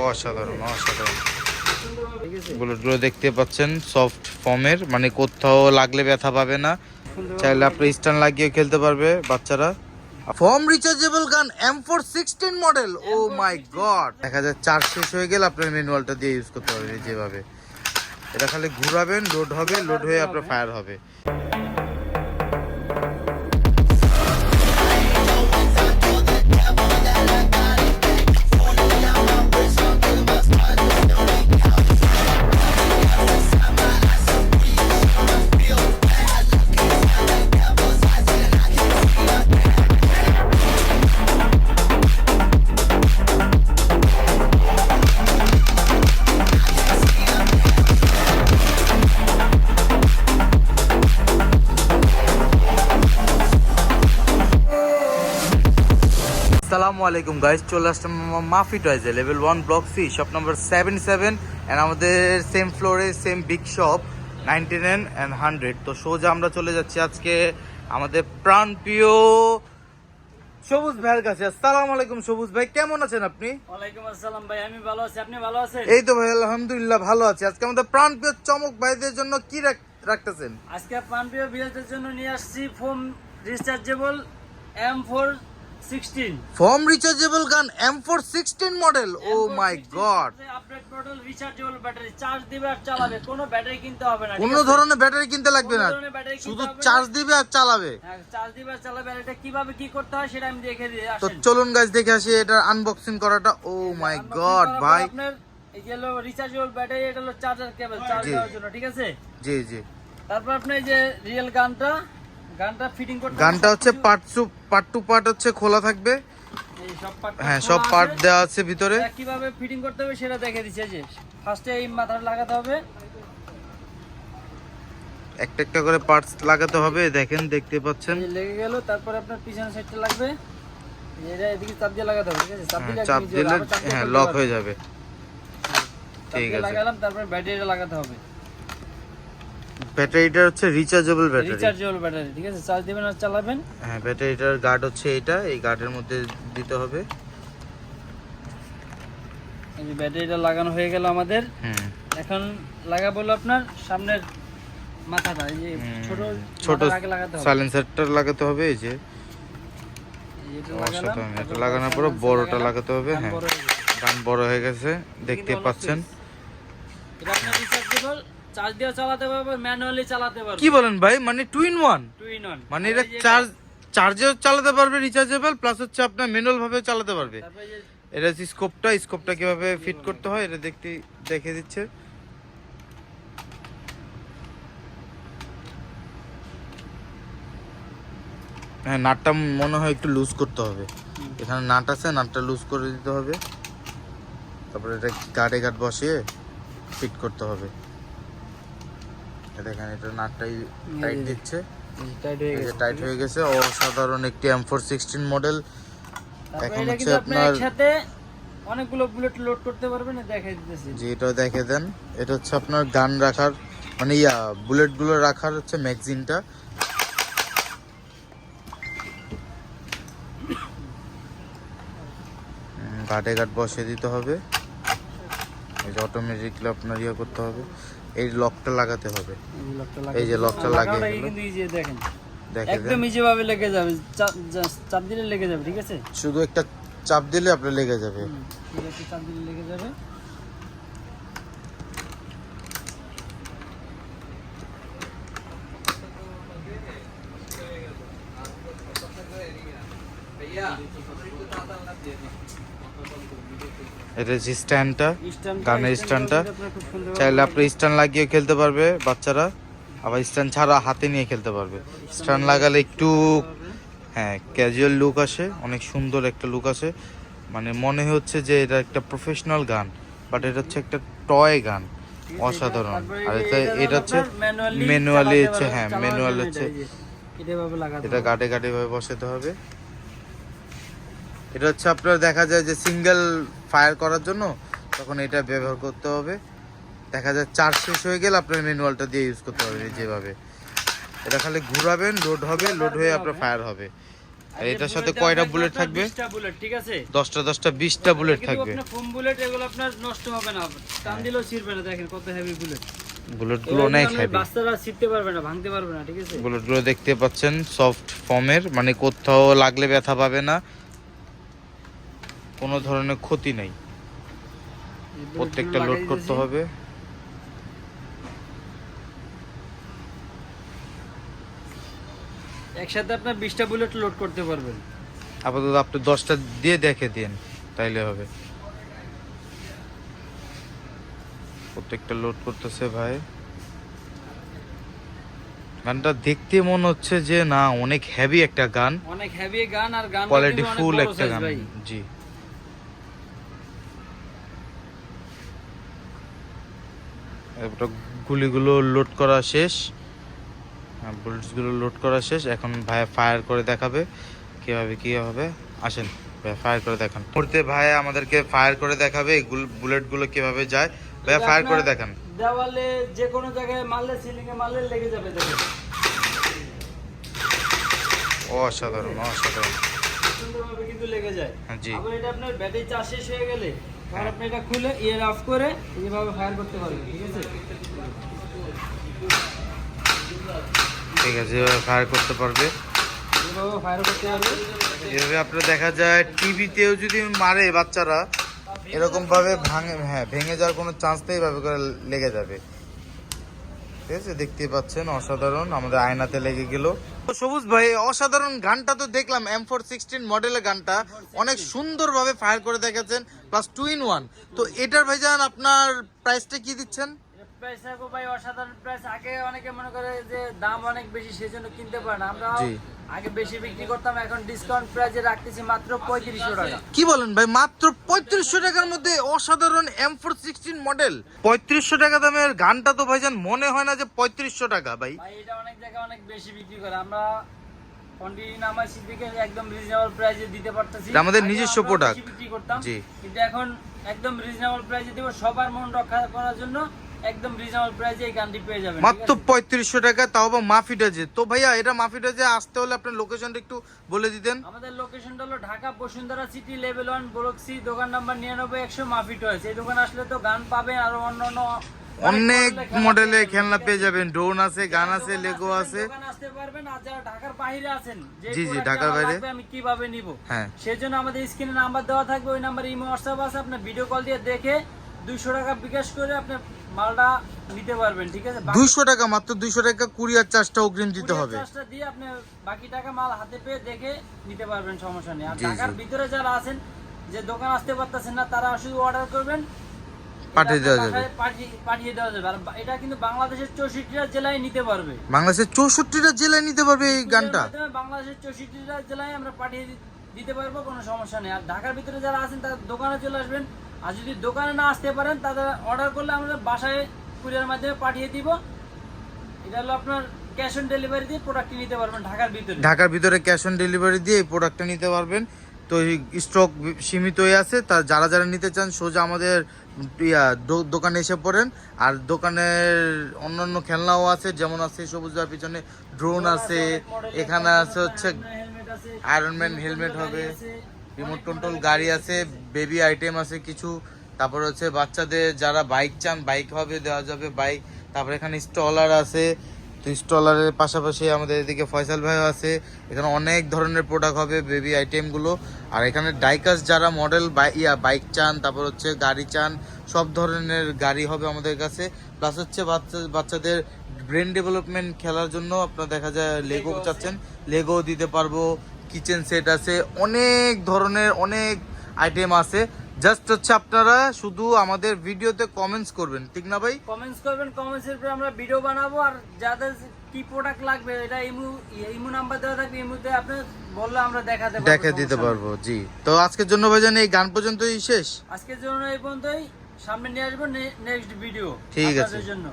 অসাধারণ অসাধারণ। বুলেটগুলো দেখতে পাচ্ছেন সফট ফর্মের মানে কোথাও লাগলে ব্যথা পাবে না। চাইলে আপনি স্ট্যান্ড লাগিয়ে খেলতে পারবে বাচ্চারা। Foam rechargeable gun M four sixteen model oh my god দেখা যায় চার্জ শেষ হয়ে গেলে আপনার ম্যানুয়ালটা দিয়ে ইউজ করতে পারবেন যেভাবে। এটা খালি ঘুরাবেন লোড হবে লোড হয়ে আপনার ফায়ার হবে। আসসালামু আলাইকুম গাইস চলে আসলাম মাফি টয়েজে level one block C shop number seven seven and আমাদের সেম ফ্লোরে same big shop ninety nine and hundred তো সোজা আমরা চলে যাচ্ছি আজকে আমাদের প্রাণপ্রিয় সবুজ ভাইয়ের কাছে। আসসালামু আলাইকুম সবুজ ভাই কেমন আছেন আপনি? ওয়ালাইকুম আসসালাম ভাই আমি ভালো আছি। আপনি ভালো আছেন? এই তো ভাই আলহামদুলিল্লাহ ভালো আছি। আজকে আমাদের প্রাণপ্রিয় চমক ভাইদের জন্য কি রাখ- রাখতেছেন? আজকে প্রাণপ্রিয় বিরাজের জন্য নিয়ে আসছি foam rechargeable M four sixteen foam rechargeable gun model oh my god update model rechargeable battery charge দিবে আর চালাবে কোনো ব্যাটারি কিনতে হবে না কোনো ধরনের ব্যাটারি কিনতে লাগবে না শুধু চার্জ দিবে আর চালাবে। চার্জ দিবে আর চালাবে আর এটা কীভাবে কি করতে হয় সেটা আমি দেখে দিয়ে তো চলুন গাছ দেখে আসি এটার আনবক্সিং করাটা। ও মাই গড ভাই। আপনার এই যে হলো রিচার্জেবল ব্যাটারি এটা হলো চার্জার কেবল চার্জ দেওয়ার জন্য ঠিক আছে? জি জি। তারপর আপনি এই যে রিয়েল গানটা গানটা ফিটিং করতে গানটা হচ্ছে part two part two part হচ্ছে খোলা থাকবে। হ্যাঁ সব পার্ট দেওয়া আছে ভিতরে। কীভাবে ফিটিং করতে হবে সেটা দেখে দিচ্ছে যে ফার্স্টে এই মাথাটা লাগাতে হবে। একটা একটা করে পার্টস লাগাতে হবে দেখেন দেখতে পাচ্ছেন। লেগে গেল তারপর আপনার পিছনের সাইডটা লাগবে। এটা এদিকে চাপ দিয়ে লাগাতে হবে ঠিক আছে? চাপ হ্যাঁ, দিলে চাপ দিলে হবে, আবার চাপ দিয়ে হ্যাঁ লক হয়ে যাবে। ঠিক আছে। লাগালাম তারপর ব্যাটারিটা লাগাতে হবে। ব্যাটারিটা হচ্ছে রিচার্জেবল ব্যাটারি রিচার্জেবল ব্যাটারি ঠিক আছে? চার্জ দিবেন আর চালাবেন। হ্যাঁ ব্যাটারিটার গার্ড হচ্ছে এটা এই গার্ডের মধ্যে দিতে হবে। এই যে ব্যাটারিটা লাগানো হয়ে গেল আমাদের। হুম। এখন লাগাবো হলো আপনার সামনের মাথাটা এই যে ছোট ছোট আগে লাগাতে হবে। সাইলেন্সারটা লাগাতে হবে এই যে। এটা লাগানোর পরে বড়টা লাগাতে হবে হ্যাঁ। গান বড় হয়ে গেছে দেখতে পাচ্ছেন। এটা চার্জ দিয়ে চালাতে পারবে ম্যানুয়ালি চালাতে পারবে। কি বলেন ভাই? মানে two in one two in one মানে এটা চার্জ চার্জেও চালাতে পারবে রিচার্জেবল প্লাস হচ্ছে আপনার ম্যানুয়াল ভাবে চালাতে পারবে। তারপরে যে স্কোপটা স্কোপটা কীভাবে ফিট করতে হয় এটা দেখতে দেখে দিচ্ছে। হ্যাঁ নাটটা মনে হয় একটু লুজ করতে হবে। এখানে নাট আছে নাটটা লুজ করে দিতে হবে। তারপরে এটা গার্ডে গার্ড বসিয়ে ফিট করতে হবে। এটা এখানে এটা নাটটাই টাইট দিচ্ছে। টাইট হয়ে গেছে। অসাধারণ একটি এম ফোর সিক্সটিন মডেল এখন হচ্ছে আপনার- একসাথে অনেকগুলো বুলেট লোড করতে পারবেন দেখাই দিতেছি। যে এটাও দেখে দেন। এটা হচ্ছে আপনার গান রাখার মানে ইয়া বুলেটগুলো রাখার হচ্ছে ম্যাগজিনটা গার্ডে গার্ড বসিয়ে দিতে হবে। এই যে অটোমেটিকলি আপনার ইয়ে করতে হবে। এই লকটা লাগাতে হবে। এই যে লকটা এই যে লাগিয়ে লাগানোটা দিল। দেখেন একদম দেন। ভাবে লেগে যাবে চাপ দিলে লেগে যাবে ঠিক আছে? শুধু একটা চাপ দিলে আপনার লেগে যাবে। ঠিক আছে চাপ দিলে লেগে যাবে। এটা স্ট্যান্ডটা গানের স্ট্যান্ডটা চাইলে আপনি স্ট্যান্ড লাগিয়ে খেলতে পারবে বাচ্চারা। আবার স্ট্যান্ড ছাড়া হাতে নিয়ে খেলতে পারবে। স্ট্যান্ড লাগালে একটু হ্যাঁ ক্যাজুয়াল লুক আসে অনেক সুন্দর একটা লুক আসে। মানে মনে হচ্ছে যে এটা একটা প্রফেশনাল গান বাট এটা হচ্ছে একটা টয় গান অসাধারণ। আর এটা এটা হচ্ছে ম্যানুয়ালি হচ্ছে হ্যাঁ ম্যানুয়াল হচ্ছে। এটা গাটে গাটে ভাবে বসাতে হবে। এটা হচ্ছে আপনার দেখা যায় যে সিঙ্গেল ফায়ার করার জন্য তখন এটা ব্যবহার করতে হবে। দেখা যায় চার্জ শেষ হয়ে গেলে আপনার ম্যানুয়ালটা দিয়ে ইউজ করতে হবে যেভাবে। এটা খালি ঘুরাবেন লোড হবে লোড হয়ে আপনার ফায়ার হবে। আর এটার সাথে কয়টা বুলেট থাকবে? বুলেট ঠিক আছে? দশটা দশটা বিশটা বুলেট থাকবে। ফোম বুলেট এগুলো আপনার নষ্ট হবে না। টান দিলেও ছিড়বে না দেখেন কত হেভি বুলেট বুলেটগুলো অনেক হেভি বাচ্চারা ছিটতে পারবে না ভাঙতে পারবে না ঠিক আছে? বুলেটগুলো দেখতে পাচ্ছেন সফট ফর্মের মানে কোথাও লাগলে ব্যথা পাবে না। কোনো ধরনের ক্ষতি নেই। প্রত্যেকটা লোড করতে হবে। একসাথে আপনার বিশটা বুলেট লোড করতে পারবেন। আপাতত আপনি দশটা দিয়ে দেখে দিন তাইলে হবে। প্রত্যেকটা লোড করতেছে ভাই। গানটা দেখতে মনে হচ্ছে যে না অনেক হেভি একটা গান। অনেক হেভি গান আর গান কোয়ালিটি ফুল একটা গান জি। গুলিগুলো লোড করা শেষ। বুলেটসগুলো লোড করা শেষ। এখন ভাই ফায়ার করে দেখাবে কীভাবে কি হবে। আসেন ভাই ফায়ার করে দেখান। মুহূর্তে ভাই আমাদেরকে ফায়ার করে দেখাবে এই বুলেটগুলো কীভাবে যায়। ভাই এটা ফায়ার করে দেখান। দেওয়ালে যে কোনো জায়গায় মারলে সিলিং এ মারলে লেগে যাবে অসাধারণ অসাধারণ। সুন্দরভাবে কিন্তু লেগে যায়। হ্যাঁ, জি। আবার এটা আপনার ব্যাটারি চার্জ শেষ হয়ে গেলে তখন আপনি এটা খুলে ইয়ার অফ করে এইভাবে ফায়ার করতে পারবেন ঠিক আছে? ঠিক আছে এভাবে ফায়ার করতে পারবে। এইভাবে ফায়ার করতে পারবেন এভাবে আপনার দেখা যায় টিভিতেও যদি মারে বাচ্চারা এরকম ভাবে ভাঙে হ্যাঁ ভেঙে যাওয়ার কোনো চান্স নেই এভাবে করে লেগে যাবে। ঠিক আছে দেখতে পাচ্ছেন অসাধারণ আমাদের আয়নাতে লেগে গেল। সবুজ ভাই, অসাধারণ গানটা তো দেখলাম এম ফোর সিক্সটিন মডেলের গানটা। অনেক সুন্দরভাবে ফায়ার করে দেখেছেন প্লাস টু ইন ওয়ান তো এটার ভাইজান, আপনার প্রাইসটা কি দিচ্ছেন? প্রাইস থাকব ভাই অসাধারণ প্রাইস আগে অনেকে মনে করে যে দাম অনেক বেশি সেজন্য কিনতে পারে না। আমরা জি। আগে বেশি বিক্রি করতাম এখন ডিসকাউন্ট প্রাইসে রাখতেছি মাত্র পঁয়ত্রিশশো টাকা। কি বলেন ভাই মাত্র পঁয়ত্রিশশো টাকার মধ্যে অসাধারণ এম ফোর সিক্সটিন মডেল পঁয়ত্রিশশো টাকা দামের গানটা তো ভাইজান মনে হয় না যে পঁয়ত্রিশশো টাকা ভাই। ভাই এটা অনেক জায়গায় অনেক বেশি বিক্রি করে। আমরা একদম রিজনেবল প্রাইসে দিতে পারতেছি। আমাদের নিজস্ব প্রোডাক্ট বিক্রি করতাম। জি। কিন্তু এখন একদম রিজনেবল প্রাইসে দিব সবার মন রক্ষা করার জন্য একদম রিজনেবল প্রাইসে এই গানটি পেয়ে যাবেন মাত্র পঁয়ত্রিশশো টাকা তাও বা মাফিটাজে তো ভাইয়া এটা মাফিটাজে আসতে হলে আপনার লোকেশনটা একটু বলে দিতেন। আমাদের লোকেশনটা হলো Dhaka Bashundhara city level one block C দোকান নাম্বার নিরানব্বই একশো মাফি টয়েস এই দোকান আসলে তো গান পাবেন আরও অন্য অন্য অনেক মডেলের খেলনা পেয়ে যাবেন। ড্রোন আছে গান আছে লেগো আছে। ঢাকার বাইরে আছেন জি, জি, ঢাকার বাইরে। আমি কীভাবে নিব? হ্যাঁ। সেজন্য আমাদের স্ক্রিনে নাম্বার দেওয়া থাকবে ওই নাম্বারে ইমো হোয়াটসঅ্যাপ আছে। আপনার ভিডিও কল দিয়ে দেখে দুইশো টাকা বিকাশ করে আপনি মালটা নিতে পারবেন ঠিক আছে? বাকি দুইশো টাকা মাত্র দুইশো টাকা কুরিয়ার চার্জটা অগ্রিম দিতে হবে। চার্জটা দিয়ে আপনি বাকি টাকা মাল হাতে পেয়ে দেখে নিতে পারবেন সমস্যা নেই। আর ঢাকার ভিতরে যারা আছেন যে দোকান আসতে পারতেছেন না তারা শুধু অর্ডার করবেন। পাঠিয়ে এটা দেওয়া যাবে। পাঠিয়ে- পাঠিয়ে দেওয়া যাবে। আর এটা কিন্তু বাংলাদেশের চৌষট্টিটা জেলায় নিতে পারবে। বাংলাদেশের চৌষট্টিটা জেলায় নিতে পারবে এই গানটা? বাংলাদেশের চৌষট্টিটা জেলায় আমরা পাঠিয়ে দিতে পারব কোনো সমস্যা নেই। আর ঢাকার ভিতরে যারা আছেন তারা দোকানে চলে আসবেন। আর যদি দোকানে না আসতে পারেন তাদের অর্ডার করলে আমরা বাসায় কুরিয়ার মাধ্যমে পাঠিয়ে দিব। এটা হলো আপনার ক্যাশ অন ডেলিভারি দিয়ে প্রোডাক্টটি নিতে পারবেন ঢাকার ভিতরে। ঢাকার ভিতরে ক্যাশ অন ডেলিভারি দিয়ে এই প্রোডাক্টটা নিতে পারবেন। তো স্টক সীমিতই আছে তা যারা যারা নিতে চান সোজা আমাদের ইয়া দোকানে এসে পড়েন। আর দোকানের অন্যান্য খেলনাও আছে যেমন আছে সবুজদার পিছনে ড্রোন আছে এখানে আছে হচ্ছে আয়রন ম্যান হেলমেট হবে। রিমোট কন্ট্রোল গাড়ি আছে বেবি আইটেম আছে কিছু। তারপর হচ্ছে বাচ্চাদের যারা বাইক চান বাইক হবে দেওয়া যাবে বাইক তারপর এখানে স্টলার আছে। তো স্টলারের পাশাপাশি আমাদের এদিকে ফয়সাল ভাই আছে। এখানে অনেক ধরনের প্রোডাক্ট হবে বেবি আইটেমগুলো আর এখানে ডাইকাস যারা মডেল ইয়া বাইক চান তারপর হচ্ছে গাড়ি চান সব ধরনের গাড়ি হবে আমাদের কাছে। প্লাস হচ্ছে বাচ্চা বাচ্চাদের ব্রেন ডেভেলপমেন্ট খেলার জন্য আপনার দেখা যায় লেগো। চাচ্ছেন। লেগো দিতে পারব। কিচেন সেট আছে অনেক ধরনের অনেক আইটেম আছে। জাস্ট হচ্ছে আপনারা শুধু আমাদের ভিডিওতে কমেন্টস করবেন ঠিক না ভাই? কমেন্টস করবেন কমেন্টসের উপরে আমরা ভিডিও বানাবো আর যাদের কি প্রোডাক্ট লাগবে এটা ইমু ইমু নাম্বার দেওয়া থাকবে ইমুতে আপনি বললে আমরা দেখাতে পারব দেখে দিতে পারব জি। তো আজকের জন্য ভাইজান এই গান পর্যন্তই শেষ? আজকের জন্য এই পর্যন্তই সামনে নিয়ে আসব নেক্সট ভিডিও ঠিক আছে। জন্য।